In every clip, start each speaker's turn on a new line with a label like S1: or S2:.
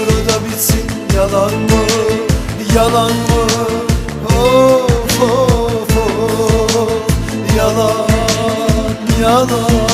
S1: Burada bitsin yalan mı, yalan mı? Of of of. Yalan, yalan.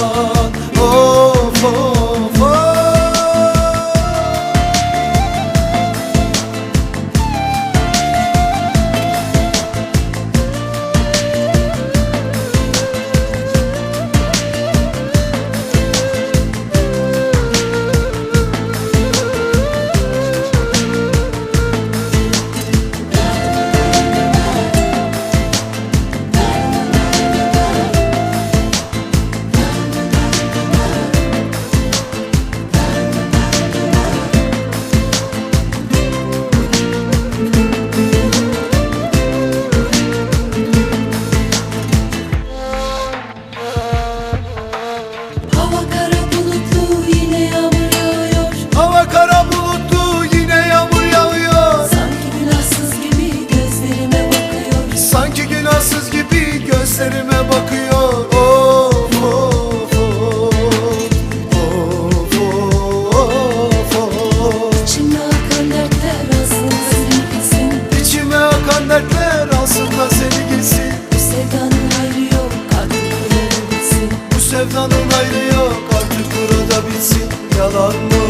S1: sevdanın ayrı yok Artık burada bitsin. Yalan mı,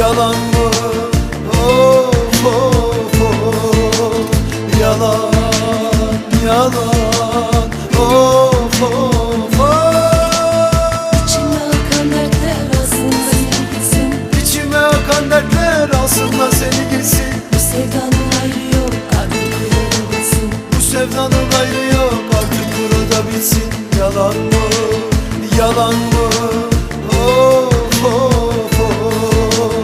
S1: yalan mı? Yalan bu Of of of.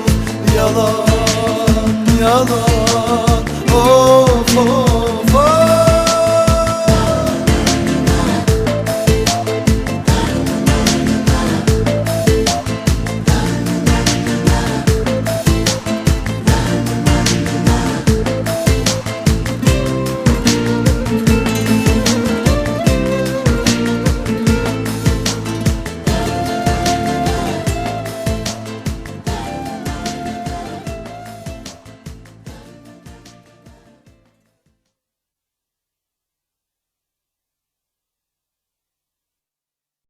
S1: Yalan Yalan.